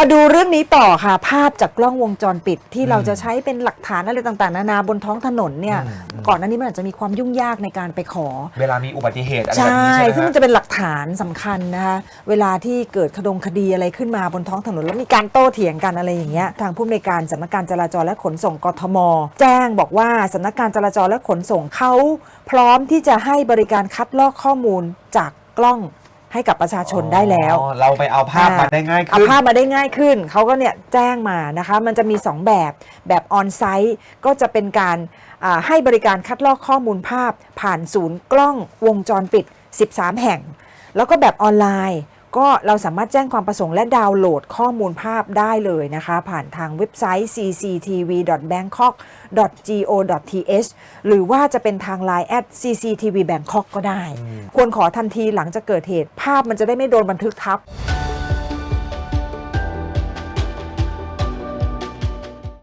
มาดูเรื่องนี้ต่อค่ะ ภาพจากกล้องวงจรปิดที่เราจะใช้เป็นหลักฐานอะไรต่างๆ นานาบนท้องถนนเนี่ยอืมอืมก่อนหน้านี้มันอาจจะมีความยุ่งยากในการไปขอ เวลามีอุบัติเหตุอะไรใชแบบนี้่ใช่ไหมซึ่งมันฮะจะเป็นหลักฐานสำคัญนะคะเวลาที่เกิดคดงคดีอะไรขึ้นมาบนท้องถนนแล้วมีการโต้เถียงกันอะไรอย่างเงี้ยทางผู้อำนวยการสำนักการจราจรและขนส่งกทม แจ้งบอกว่าสำนักการจราจรและขนส่งเขาพร้อมที่จะให้บริการคัดลอกข้อมูลจากกล้อง ให้กับประชาชนได้แล้วอ๋อเราไปเอาภาพมาได้ง่ายเอาขึ้น ภาพมาได้ง่ายขึ้น เขาก็เนี่ยแจ้งมานะคะ มันจะมี 2 แบบแบบออนไซต์ก็จะเป็นการอ่าให้บริการคัดลอกข้อมูลภาพ ผ่านศูนย์กล้องวงจรปิด 13 แห่ง แล้วก็แบบออนไลน์ ก็เราสามารถแจ้งความประสงค์และดาวน์โหลดข้อมูลภาพได้เลยนะคะ ผ่านทางเว็บไซต์ cctv.bangkok.go.th หรือว่าจะเป็นทาง Line at cctv bangkok ก็ได้ ควรขอทันทีหลังจากเกิดเหตุ ภาพมันจะได้ไม่โดนบันทึกทับ